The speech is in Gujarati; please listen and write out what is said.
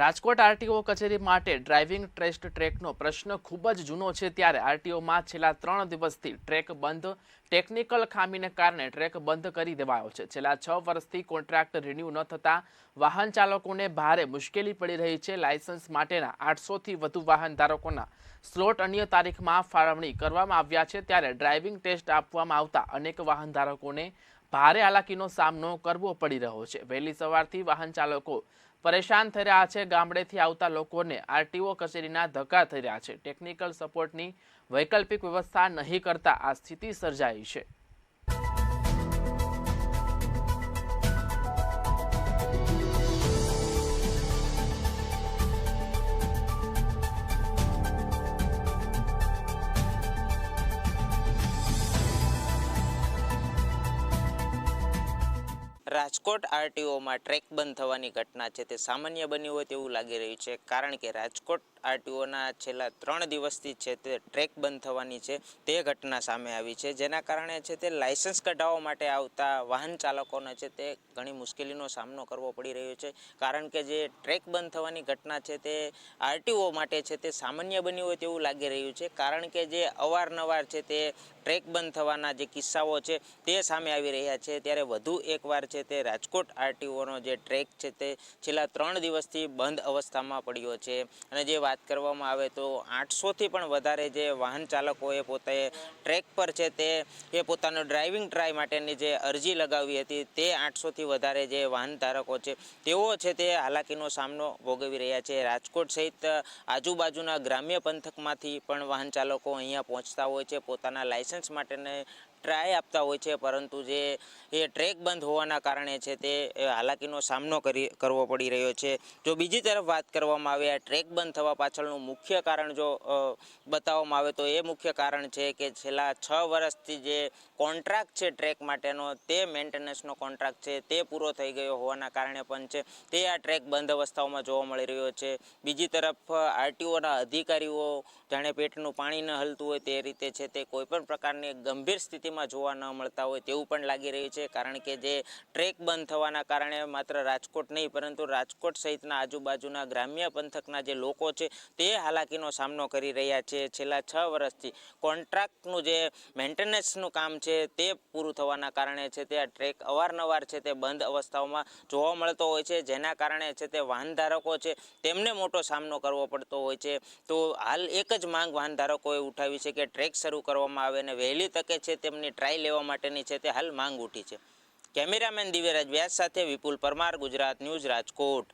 રાજકોટ આરટીઓ કચેરી માટે ડ્રાઇવિંગ ટેસ્ટ ટ્રેકનો પ્રશ્ન ખૂબ જ જૂનો છે ત્યારે આરટીઓમાં છેલ્લા ત્રણ દિવસથી ટ્રેક બંધ, ટેકનિકલ ખામીને કારણે ટ્રેક બંધ કરી દેવાયો છે. છેલ્લા છ વર્ષથી કોન્ટ્રાક્ટ રિન્યૂ ન થતા વાહન ચાલકોને ભારે મુશ્કેલી પડી રહી છે. લાયસન્સ માટેના આઠસોથી વધુ વાહન ધારકોના સ્લોટ અન્ય તારીખમાં ફાળવણી કરવામાં આવ્યા છે. ત્યારે ડ્રાઇવિંગ ટેસ્ટ આપવામાં આવતા અનેક વાહન ધારકોને ભારે હાલાકીનો સામનો કરવો પડી રહ્યો છે. વહેલી સવારથી વાહન ચાલકો પરેશાન થઈ રહ્યા છે. ગામડેથી આવતા લોકોને આરટીઓ કચેરીના ધક્કા થઈ રહ્યા છે. ટેકનિકલ સપોર્ટની વૈકલ્પિક વ્યવસ્થા નહીં કરતા આ સ્થિતિ સર્જાઈ છે. રાજકોટ આરટીઓમાં ટ્રેક બંધ થવાની ઘટના છે તે સામાન્ય બની હોય તેવું લાગી રહ્યું છે કારણ કે રાજકોટ આરટીઓના છેલ્લા ત્રણ દિવસથી છે તે ટ્રેક બંધ થવાની છે. તે ઘટના સામે આવી છે. જેના કારણે છે તે લાયસન્સ કઢાવવા માટે આવતા વાહન ચાલકોને છે તે ઘણી મુશ્કેલીનો સામનો કરવો પડી રહ્યો છે. કારણ કે જે ટ્રેક બંધ થવાની ઘટના છે તે આરટીઓ માટે છે તે સામાન્ય બની હોય તેવું લાગી રહ્યું છે. કારણ કે જે અવારનવાર છે તે ટ્રેક બંધ થવાના જે કિસ્સાઓ છે તે સામે આવી રહ્યા છે. ત્યારે વધુ એકવાર છે તે રાજકોટ આરટીઓનો જે ટ્રેક છે તે છેલ્લા ત્રણ દિવસથી બંધ અવસ્થામાં પડ્યો છે. અને જે વાત કરવામાં આવે તો આઠસોથી પણ વધારે જે વાહન ચાલકોએ પોતે ટ્રેક પર છે તે, એ પોતાનો ડ્રાઇવિંગ ટ્રાય માટેની જે અરજી લગાવી હતી, તે આઠસોથી વધારે જે વાહન ધારકો છે, તેઓ છે તે હાલાકીનો સામનો ભોગવી રહ્યા છે. રાજકોટ સહિત આજુબાજુના ગ્રામ્ય પંથકમાંથી પણ વાહન ચાલકો અહીંયા પહોંચતા હોય છે, પોતાના લાયસન્સ માટેને ટ્રાય આપતા હોય છે, પરંતુ જે એ ટ્રેક બંધ હોવાના કારણે છે તે હાલાકીનો સામનો કરી, કરવો પડી રહ્યો છે. જો બીજી તરફ વાત કરવામાં આવે, આ ટ્રેક બંધ થવા પાછળનું મુખ્ય કારણ જો બતાવવામાં આવે તો એ મુખ્ય કારણ છે કે છેલ્લા છ વર્ષથી જે કોન્ટ્રાક્ટ છે ટ્રેક માટેનો, તે મેન્ટેનન્સનો કોન્ટ્રાક્ટ છે, તે પૂરો થઈ ગયો હોવાના કારણે પણ છે, તે આ ટ્રેક બંધ અવસ્થાઓમાં જોવા મળી રહ્યો છે. બીજી તરફ આરટીઓના અધિકારીઓ, જાણે પેટનું પાણી ન હલતું હોય તે રીતે છે તે કોઈપણ પ્રકારની ગંભીર સ્થિતિમાં જોવા ન મળતા હોય તેવું પણ લાગી રહ્યું છે. કારણ કે જે ટ્રેક બંધ થવાના કારણે માત્ર રાજકોટ નહીં, પરંતુ રાજકોટ સહિતના આજુબાજુના ગ્રામ્ય પંથકના જે લોકો છે તે હાલાકીનો સામનો કરી રહ્યા છે. છેલ્લા છ વર્ષથી કોન્ટ્રાક્ટનું જે મેન્ટેનન્સનું કામ છે તે પૂરું થવાના કારણે છે તે આ ટ્રેક અવારનવાર છે તે બંધ અવસ્થાઓમાં જોવા મળતો હોય છે. જેના કારણે છે તે વાહન ધારકો છે તેમને મોટો સામનો કરવો પડતો હોય છે. તો હાલ એક જ માંગ વાહન ધારકોએ ઉઠાવી છે કે ટ્રેક શરૂ કરવામાં આવે અને વહેલી તકે છે તેમની ટ્રાય લેવા માટેની છે તે હાલ માંગ ઉઠી છે. કેમેરામેન દિવ્યરાજ વ્યાસ સાથે વિપુલ પરમાર, ગુજરાત ન્યૂઝ રાજકોટ.